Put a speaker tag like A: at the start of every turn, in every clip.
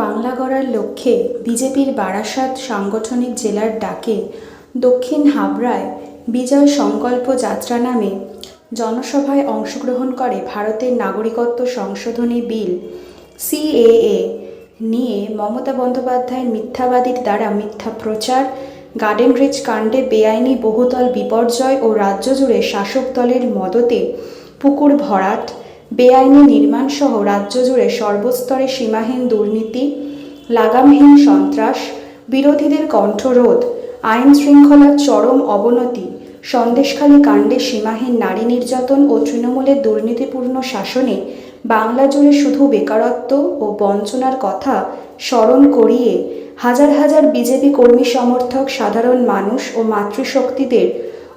A: বাংলা গড়ার লক্ষ্যে বিজেপির বারাসাত সাংগঠনিক জেলার ডাকে দক্ষিণ হাবড়ায় বিজয় সংকল্প যাত্রা নামে জনসভায় অংশগ্রহণ করে ভারতের নাগরিকত্ব সংশোধনী বিল, সিএএ, নিয়ে মমতা বন্দ্যোপাধ্যায়ের মিথ্যাবাদীর দ্বারা মিথ্যা প্রচার গার্ডেন রিচ কাণ্ডে বেআইনি বহুতল বিপর্যয় ও রাজ্য জুড়ে শাসক দলের মদতে পুকুর ভরাট বেআইনি নির্মাণ সহ রাজ্য জুড়ে সর্বস্তরে সীমাহীন দুর্নীতি, লাগামহীন সন্ত্রাস, বিরোধীদের কণ্ঠরোধ আইন শৃঙ্খলার চরম অবনতি, সন্দেশখালী কাণ্ডে সীমাহীন নারী নির্যাতন ও তৃণমূলের দুর্নীতিপূর্ণ শাসনে বাংলা জুড়ে শুধু বেকারত্ব ও বঞ্চনার কথা স্মরণ করিয়ে হাজার হাজার বিজেপি কর্মী সমর্থক সাধারণ মানুষ ও মাতৃশক্তিদের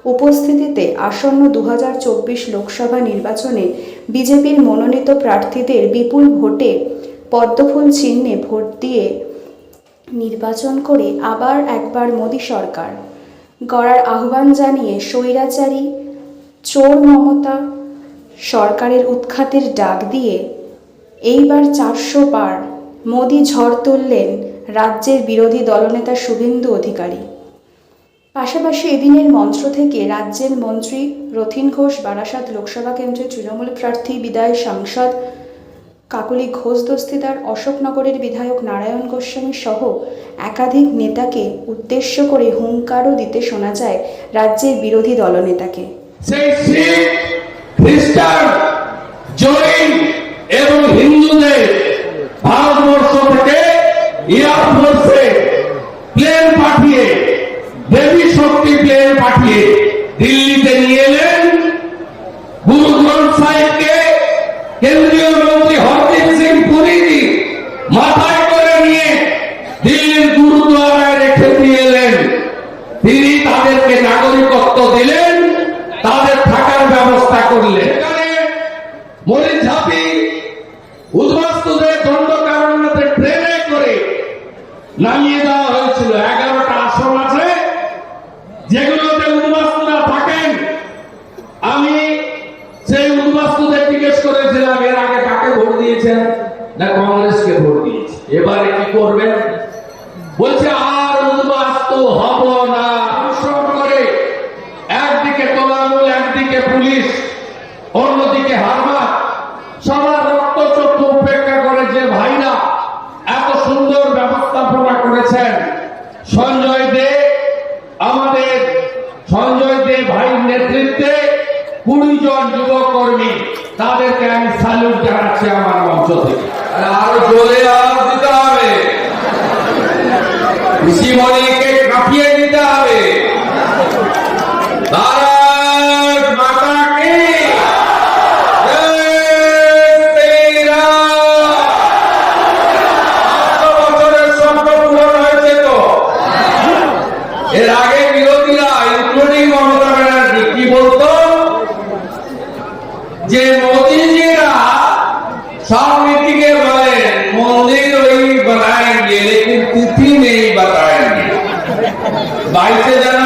A: উপস্থিতিতে আসন্ন দু হাজার চব্বিশ লোকসভা নির্বাচনে বিজেপির মনোনীত প্রার্থীদের বিপুল ভোটে পদ্মফুল চিহ্নে ভোট দিয়ে নির্বাচন করে আবার একবার মোদী সরকার। গড়ার আহ্বান জানিয়ে স্বৈরাচারী চোর মমতা সরকারের উৎখাতের ডাক দিয়ে এইবার চারশো পার মোদী ঝড় তুললেন রাজ্যের বিরোধী দলনেতা শুভেন্দু অধিকারী। পাশাপাশি এদিনের মঞ্চ থেকে রাজ্যের মন্ত্রী রথিন ঘোষ, বারাসাত লোকসভা কেন্দ্রের তৃণমূল প্রার্থী, বিদায় সাংসদ কাকলি ঘোষ দস্তিদার, অশোকনগরের বিধায়ক নারায়ণ গোস্বামী সহ একাধিক নেতাকে উদ্দেশ্য করে হুঙ্কারও দিতে শোনা যায় রাজ্যের বিরোধী দলনেতাকে।
B: ভারতবর্ষ থেকে পাঠিয়ে দেবী শক্তি প্লেন পাঠিয়ে দিল্লিতে নিয়ে এলেন। গুরু গ্রন্থ সাহেবকে কেন্দ্রীয় মন্ত্রী হরদীপ সিং পুরীজি মাথায় করে নিয়ে দিল্লির গুরুদ্বারায় রেখে দিয়ে এলেন। তিনি তাদেরকে নাগরিকত্ব দিলেন, তাদের থাকার ব্যবস্থা করলেন। এখানে মরিচ ঝাঁপি উদ্বাস্তুদের দণ্ডকারণ্যতে ট্রেনে করে নামিয়ে দেওয়া হয়েছিল। এগারোটা দিয়েছেন না, কংগ্রেসকে ভোট দিয়েছে। এবারে কি করবেন? বলছে, আর উদ্বাস্তু হব না। করে একদিকে তোলামূল, একদিকে পুলিশ, অন্যদিকে হারমাত সবার রক্ত চক্ষু উপেক্ষা করে যে ভাইরা এত সুন্দর ব্যবস্থাপনা করেছেন, সঞ্জয় দে, আমাদের সঞ্জয় দে ভাইয়ের নেতৃত্বে কুড়ি জন যুবকর্মী তাদেরকে আমি স্যালুট জানাচ্ছি আমার মঞ্চ থেকে।
C: আর জোরে আওয়াজ দিতে হবে। কৃষিমণিকে বাড়িতে যারা